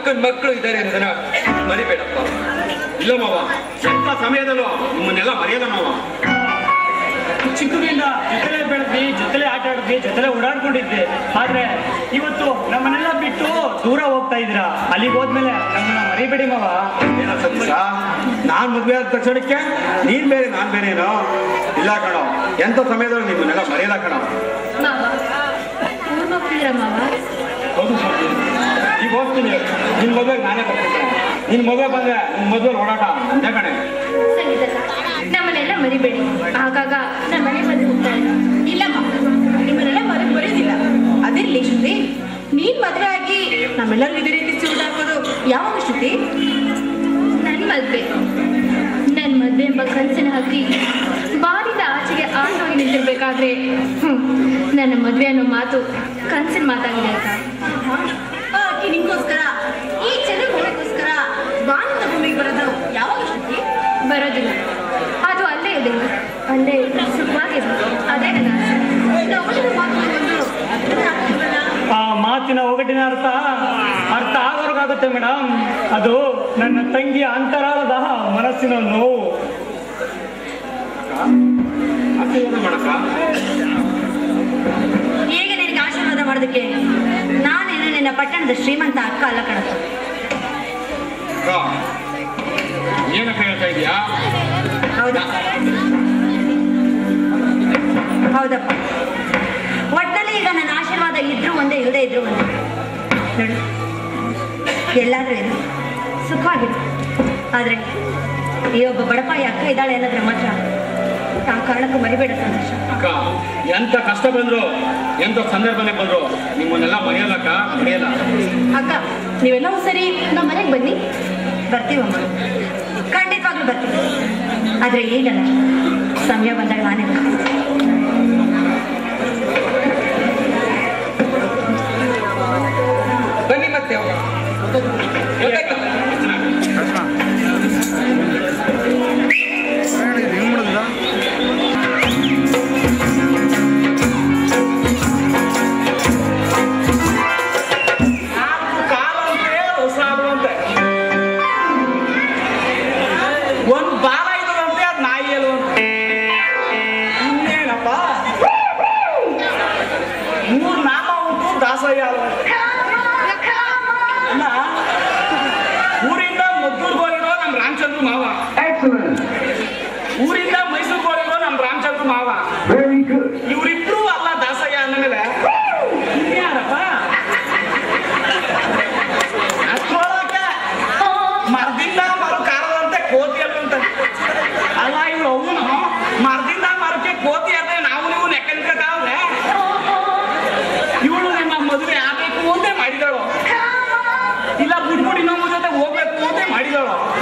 ಅಕ್ಕನ ಮಕ್ಕಳು ಇದ್ದಾರೆ ಅನ್ನೋದನ್ನ ಮರಿಬೇಡಪ್ಪ. ಇಲ್ಲ ಮಾವ ಎಂತ ಸಮಯದಲ್ಲೂ ನಿಮ್ಮನ್ನೆಲ್ಲ ಮರೆಯಲ್ಲ ಮಾವ ಚಿಕ್ಕದಿಂದ ಜೊತೆಲೆ ಬೆಳೆದ್ವಿ ಜೊತೆಲೆ ಆಟ ಆಡಿದ್ವಿ ಜೊತೆಲೆ ಓಡಾಡ್ಕೊಂಡಿದ್ವಿ. ಆದ್ರೆ ಇವತ್ತು ನಮ್ಮನ್ನೆಲ್ಲ ಬಿಟ್ಟು ದೂರ ಹೋಗ್ತಾ ಇದ್ರ ಅಲ್ಲಿಗೆ ಹೋದ್ಮೇಲೆ ನಮ್ಮನ್ನ ಮರಿಬೇಡಿ ಮಾವ. ನಾನ್ ಮದ್ವೆ ಆದ ತಕ್ಷಣಕ್ಕೆ ನೀನ್ ಬೇರೆ ನಾನ್ ಬೇರೆ ಏನೋ? ಇಲ್ಲ ಕಣೋ ಎಂತ ಸಮಯದಲ್ಲೂ ನಿಮ್ಮನ್ನೆಲ್ಲ ಮರೆಯಲ್ಲ ಕಣೋ? ಹೌದು ಈಗ ಹೋಗ್ತೀನಿ ನಿನ್ ಮದ್ವೆಗೆ ನಾನೇ ಬರ್ತೀನಿ. ನಿನ್ ಮದ್ವೆ ಬಂದ್ರೆ ನಿನ್ ಮದುವೆ ಓಡಾಟ. ಇದೇ ಕಣೆ? ಸಂಗೀತ ನಮ್ಮನ್ನೆಲ್ಲ ಮರಿಬೇಡಿ. ಆಗಾಗ ನಮ್ಮ ಮನೆ ಬಂದು ಹೋಗ್ತಾರೆ ಇಲ್ಲಮ್ಮ ನಿಮ್ಮನ್ನೆಲ್ಲ ಮರೆತು ಬರೆಯೋದಿಲ್ಲ ಅದಿರ್ಲಿ ಶ್ರುತಿ ನೀನ್ ಮದುವೆ ಆಗಿ ನಮ್ಮೆಲ್ಲರೂ ಇದೇ ರೀತಿ ಚೂಡಾಕೋದು ಯಾವಾಗ ಶ್ರುತಿ? ನನ್ನ ಮದ್ವೆ. ನನ್ನ ಮದ್ವೆ ಎಂಬ ಕನಸಿನ ಹಕ್ಕಿ ಬಾರಿದ ಆಚೆಗೆ ಆಟವಾಗಿ ನಿಂತಿರ್ಬೇಕಾದ್ರೆ ಹ್ಮ್, ನನ್ನ ಮದ್ವೆ ಅನ್ನೋ ಮಾತು ಕನಸಿನ ಮಾತಾಗಿದೆ ಅಕ್ಕ ಬರೋದಿಲ್ಲ. ಅದು ಅಲ್ಲೇ ಇದೆ. ಅಲ್ಲೇ ಸುಖವಾಗಿದೆ ಅದೇ ನನ್ನ? ಆ ಮಾತಿನ ಒಗಟಿನ ಅರ್ಥ ಅರ್ಥ ಆಗೋರ್ಗಾಗುತ್ತೆ ಮೇಡಮ್ ಅದು ನನ್ನ ತಂಗಿಯ ಅಂತರಾಳದ ಮನಸ್ಸಿನ ನೋವು. ಹೇಗೆ ಏನು ಮಾಡಕ್ಕ ಈಗ ನಿನಗೆ ಆಶೀರ್ವಾದ ಮಾಡೋದಕ್ಕೆ? ನಾನೇನು ನಿನ್ನ ಪಟ್ಟಣದ ಶ್ರೀಮಂತ ಅಕ್ಕ ಅಲ್ಲ ಕಣಪ್ಪ ಅಕ್ಕ ಏನಕ್ಕ ಹೌದಾ. ಹೌದಪ್ಪ. ಒಟ್ಟಲ್ಲಿ ಈಗ ನನ್ನ ಆಶೀರ್ವಾದ ಇದ್ರು ಒಂದೇ ಇಲ್ಲದೆ ಇದ್ರು ಒಂದೇ. ನೋಡು. ಎಲ್ಲಾದ್ರೂ ಇರು. ಸುಖವಾಗಿರು. ಆದ್ರೆ ಈ ಒಬ್ಬ ಬಡಪಾಯಿ ಅಕ್ಕ ಇದ್ದಾಳೆ ಅನ್ನೋದ್ರ ಮಾತ್ರ ಆ ಕಾರಣಕ್ಕೂ ಮರಿಬೇಡ ಸಂತೋಷ. ಅಕ್ಕ ಎಂತ ಕಷ್ಟ ಬಂದ್ರು ಎಂತ ಸಂದರ್ಭನೇ ಬಂದ್ರು ನಿಮ್ಮನ್ನೆಲ್ಲ ಮರೆಯಲ್ಲಕ್ಕ ಮರೆಯಲ್ಲ. ಅಕ್ಕ ನೀವೆಲ್ಲವೂ ಸರಿ. ನಮ್ಮ ಮನೆಗೆ ಬನ್ನಿ. ಬರ್ತೀವಮ್ಮ ಖಂಡಿತವಾಗ್ಲೂ ಬರ್ತೀವಿ. ಆದ್ರೆ ಏನಲ್ಲ. ಸಮಯ ಬಂದಾಗ ನಾನೇ ಬರ್ತೀನಿ.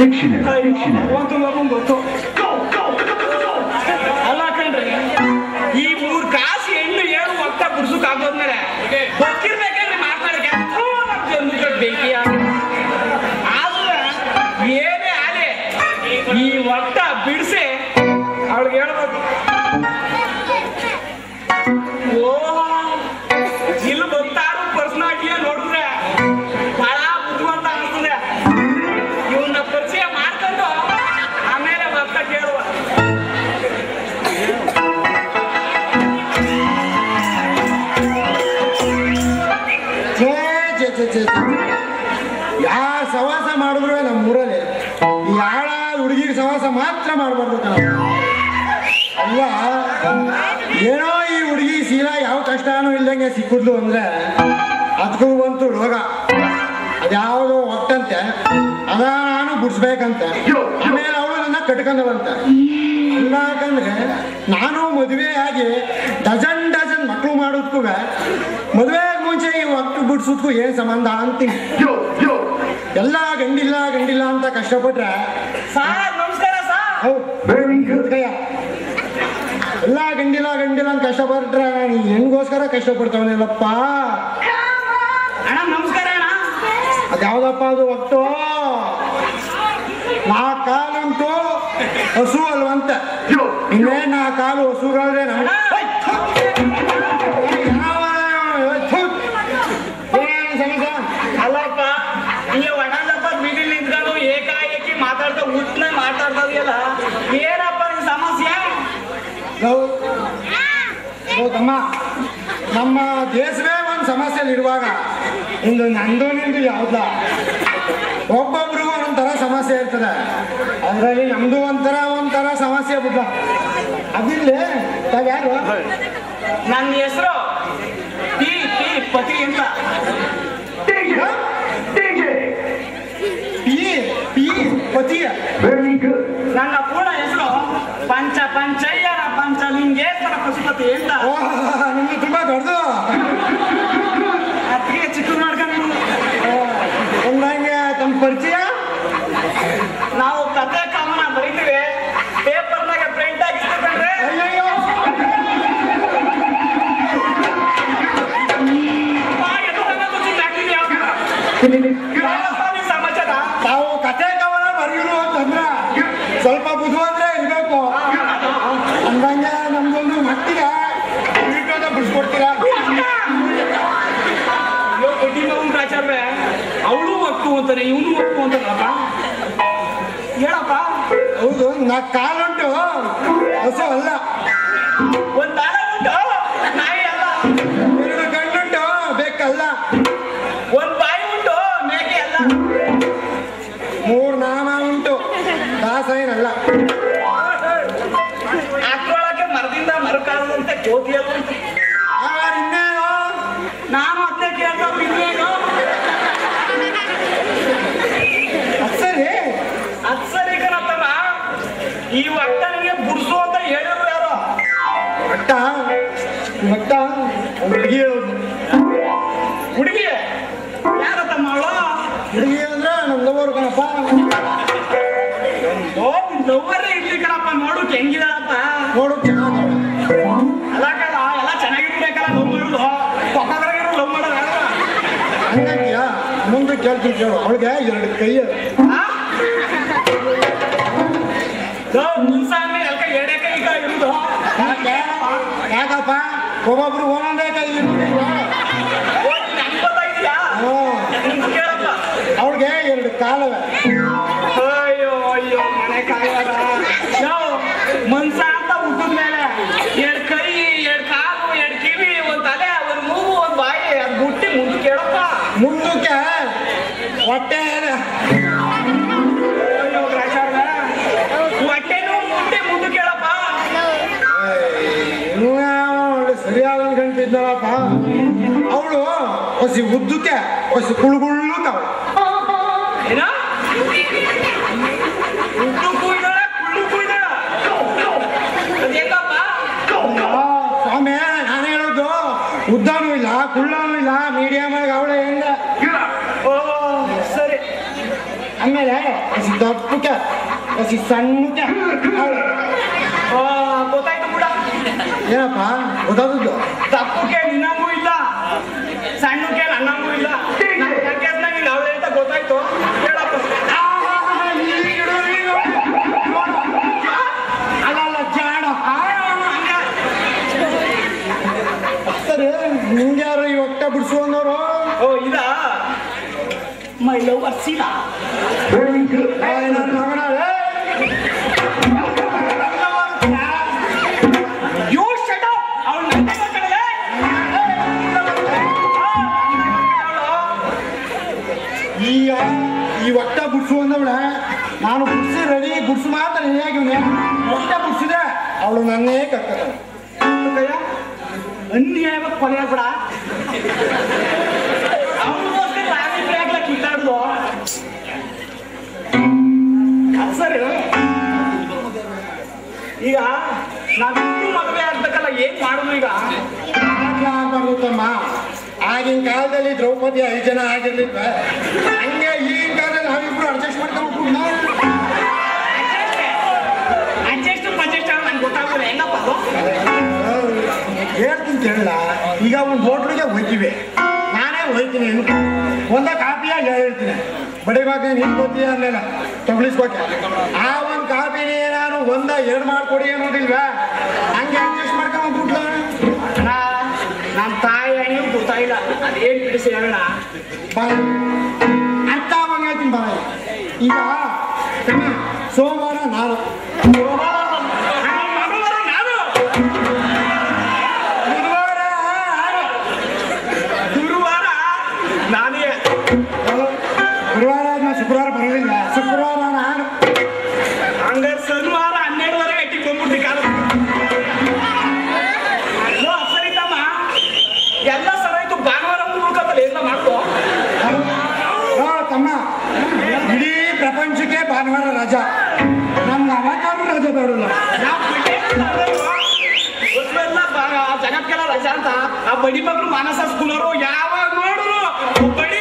ಒಂದು ಮಗು ಗೊತ್ತು ಅಲ್ಲ ಕಣ್ರಿ ಈ ಮೂರ್ ಕಾಸು ಹೆಣ್ಣು ಏಳು ಒಕ್ಕ ಬಿಡ್ಸಕ್ ಆಗೋದ್ಮೇಲೆ ಗೊತ್ತಿರ್ಬೇಕಂದ್ರೆ ಮಾತಾಡಕ್ಕೆ. ಬೆಂಕಿಯ ಆದ್ರೆ ಏನೇ ಆಲೆ ಈ ಒಟ್ಟ ಬಿಡಿಸಿ ಅವಳಿಗೆ ಹೇಳ್ಬೇಕು. ಯಾ ಸವಾಸ ಮಾಡಿದ್ರು ನಮ್ಮ ಊರಲ್ಲಿ ಯಾಳ ಹುಡುಗಿಗೆ ಸವಾಸ ಮಾತ್ರ ಮಾಡಬಾರ್ದು ಅಲ್ಲ ಏನೋ ಈ ಹುಡುಗಿ ಸೀರಾ ಯಾವ ಕಷ್ಟನೂ ಇಲ್ದಂಗೆ ಸಿಕ್ಕಿದ್ಲು ಅಂದ್ರೆ ಅದಕ್ಕೂ ಬಂತು ರೋಗ. ಅದ್ಯಾವುದೋ ಒಟ್ಟಂತೆ ಅದ ನಾನು ಬಿಡಿಸ್ಬೇಕಂತೆ. ಆಮೇಲೆ ಅವಳು ನನ್ನ ಕಟ್ಕೊಂಡವಂತೆ ಅಲ್ಲ ಯಾಕಂದ್ರೆ ನಾನು ಮದುವೆ ಆಗಿ ಡಜನ್ ಡಜನ್ ಮಕ್ಕಳು ಮಾಡೋದ್ಕೂ ಮದುವೆ ಮುಂಚೆ ಈ ಒಟ್ಟು ಬಿಡ್ಸೋದಕ್ಕೂ ಏನ್ ಸಂಬಂಧ ಅಂತೀನಿ ಎಲ್ಲ ಗಂಡಿಲ್ಲ ಗಂಡಿಲ್ಲ ಅಂತ ಕಷ್ಟಪಟ್ರೆ? ಸಾರ್ ನಮಸ್ಕಾರ ಸಾರ್. ಹೌದು ಕೈಯ. ಎಲ್ಲ ಗಂಡಿಲ್ಲ ಗಂಡಿಲ್ಲ ಅಂತ ಕಷ್ಟಪಟ್ರೆ ನೀ ಹೆಣ್ಗೋಸ್ಕರ ಕಷ್ಟಪಡ್ತಾವನಿಲ್ಲಪ್ಪ ಅಣ್ಣ ನಮಸ್ಕಾರ ಅಣ್ಣ. ಅದ್ಯಾವ್ದಪ್ಪ ಅದು ಒಟ್ಟು? ನಾ ಕಾಲಂತೂ ಹಸು ಅಲ್ವಂತ. ಇನ್ನೇ ನಾ ಕಾಲು ಹಿಂಗೆ ಒಣದಪ್ಪ ಮಿಡಿಲ್ ನಿಂತ್ಕೊಂಡು ಏಕಾಏಕಿ ಮಾತಾಡ್ತಾ ಉತ್ನ ಮಾತಾಡ್ತಾ ಇದೆಯಲ್ಲ? ಏನಪ್ಪ ಈ ಸಮಸ್ಯೆ? ತಮ್ಮ. ನಮ್ಮ ದೇಶವೇ ಒಂದು ಸಮಸ್ಯೆಯಲ್ಲಿ ಇರುವಾಗ ಇಂದು ನಂದು ನಿಂದು ಯಾವ್ದ? ಒಬ್ಬೊಬ್ರು ಒಂಥರ ಸಮಸ್ಯೆ ಇರ್ತದೆ. ಅದರಲ್ಲಿ ನಮ್ದು ಒಂಥರ ಒಂಥರ ಸಮಸ್ಯೆ ಬಿಡ್ಲ. ಅದಿಲ್ಲ ತಾವ್ಯಾರು ನನ್ನ ಹೆಸರು ಪಿ ಪತಿಯ ನನ್ನ ಪೂರ್ಣ ಹೆಸರು ಪಂಚ ಪಂಚಯ್ಯನ ಪಂಚಲಿಂಗೇಶ್ವರ ಪಶುಪತಿ ಅಂತ ಓ ನಿಮ್ದು ತುಂಬಾ ದೊಡ್ಡದು ಸ್ವಲ್ಪ ಬುದ್ಧಿವಂದ್ರೆ ಇರ್ಬೇಕು. ಅಂದಂಗೆ ನಮ್ದೊಂದು ಮಟ್ಟಿಗೆ ಬಿಡ್ಕೋದ ಬಿಡಿಸ್ಕೊಡ್ತೀರಾ? ಆಚಾರ್ಯ ಅವಳು ಒಪ್ಪು ಅಂತಾನೆ ಇವನು ಒಪ್ಪು ಅಂತಾನಪ್ಪ ಹೇಳಪ್ಪ. ಹೌದು ನಾ ಕಾಲುಂಟು. ಹೊಸ ಅಲ್ಲ ಅಲ್ಲ ಇನ್ನೇನು ನಾನು ಅತ್ತೆ ಕೇಳ್ತಾ ಇನ್ನೇನು ಸರಿ ಅದ್ ಸರಿ ಕಣಪ್ಪಮ್ಮ. ಈ ಒಟ್ಟನಿಗೆ ಬುಡ್ಸು ಅಂತ ಹೇಳಿದ್ರು ಯಾರು? ಮಟ್ಟ ಮಟ್ಟ ಹುಡುಗಿ ಹೇಳೋದು ಹುಡುಗಿ ಯಾರತ್ತ ಅವಳು? ಹುಡುಗಿ ಅಂದ್ರೆ ನಮ್ದವರು ಕಣಪ್ಪ. ಓ ಲವ್ವರೇ ಇರ್ಲಿ ಕಣಪ್ಪ. ನೋಡೋಕೆ ಹೆಂಗಿದಾಳಪ್ಪ ನೋಡು ಮುಂದೆ ಕೇಳ್ತೀನಿ ಕೇಳು ಅವಳಿಗೆ ಎರಡು ಕೈ ಆ? ಲವ್ ಮುನ್ಸಾಮಿ ಎಲ್ಕ ಎರಡೇ ಕೈ ಕೈ ಇರುದು ಯಾಕೆ ಯಾಕಪ್ಪ ಒಬ್ಬೊಬ್ರು ಒಂದೊಂದೇ ಕೈ ಇರ್ತಿಲ್ವಾ? ಹೊಟ್ಟೆ ಹೊಟ್ಟೆನೂ ಮುಂದೆ ಮುಂದೆ ಕೇಳಪ್ಪ. ಸರಿಯಾದ ಅವಳು ಹೊಸಿ ಉದ್ದಕ್ಕೆ ಹೊಸಿ ಕುಳುಗುಳ್ಳುತ್ತವಳು ಏನ? ಉದ್ದು ಕುಯ್ದಾಳ ಕುಳ್ಳು ಕುಯ್ದಾಳ. ಸ್ವಾಮಿ ನಾನು ಹೇಳೋದು ಉದ್ದನೂ ಇಲ್ಲ ಕುಳ್ಳಾನು ಇಲ್ಲ ಮೀಡಿಯಮ್ ಆಗಿ ಅವಳೆ ಹೆಂಗ ಓ ಸರಿ ಆಮೇಲೆ ಹೊಸಿ ದಪ್ಪಕ್ಕೆ ಹೊಸಿ ಸಣ್ಣಕ್ಕೆ ಅವ್ಳು. ಆ, ಗೊತ್ತಾಯ್ತು ಬಿಡ ಏನಪ್ಪ ಗೊತ್ತಾದದ್ದು ತಪ್ಪಕ್ಕೆ ನಿನ್ನಂಗೂ ಇಲ್ಲ ಬಿಡಿಸು ಮಾತ್ರ ಹೇಗಿವ್ನೆ ಮೊಟ್ಟೆ ಅವಳು ನನ್ನೇ ಕಕ್ಕದ ಅನ್ಯಾಯವಾಗಿ ಅವನಿಗೋಸ್ಕರ ಆಗ್ಲಾ ಕಿತ್ತಾಡುದು. ಅದ್ ಸರಿ ಈಗ ನಾವಿಬ್ರು ಮದುವೆ ಆಗ್ಬೇಕಲ್ಲ ಏನ್ ಮಾಡುದು ಈಗ? ಬರುತ್ತಮ್ಮ ಆಗಿನ ಕಾಲದಲ್ಲಿ ದ್ರೌಪದಿ ಐದು ಜನ ಆಗಿರ್ಲಿಲ್ವ ಹೋಗ್ತೀವಿ ಹೇಳ್ತೀನಿ ಕೇಳಲ್ಲ. ಈಗ ಒಂದು ಹೋಟ್ಲಿಗೆ ಹೋಗ್ತೀವಿ ನಾನೇ ಹೋಗ್ತೀನಿ ಹೆಂಗೆ ಒಂದೇ ಕಾಪಿಯಾಗಿ ಹೇಳ್ತೀನಿ. ಬಡಿವಾಗ ನೀನು ಗೊತ್ತೀಯ ಅಲ್ಲೆಲ್ಲ ತಗೊಳಿಸ್ಕೋಕೆ. ಆ ಒಂದು ಕಾಪಿನೇ ನಾನು ಒಂದ ಎರಡು ಮಾಡ್ಕೊಡಿ ಅನ್ನೋದಿಲ್ವಾ? ಹಂಗೆ ಅಡ್ಜಸ್ಟ್ ಮಾಡ್ಕೊಂಡು ಬಿಟ್ಲ ನಮ್ಮ ತಾಯಿ ಹಣ್ಣು ಗೊತ್ತಾಯಿಲ್ಲ ಅದೇನು ಬಿಡಿಸಿ ಹೇಳೋಣ? ಬಾಯ್. ಅಂತ ಅವಾಗ ಹೇಳ್ತೀನಿ ಬಾಯ್. ಈಗ ಸೋಮವಾರ ನಾನು. ರಾಜ. ನನ್ನ ಅವತಾರು ರಾಜ ಬರೋಲ್ಲ ಜಗತ್ಕೆಲ್ಲ ರಜಾ ಅಂತ. ಆ ಬಡಿ ಮಕ್ಕಳು ಮಾನಸ ಸ್ಕೂಲರು ಯಾವಾಗ ನೋಡಿದ್ರು? ಬಡಿ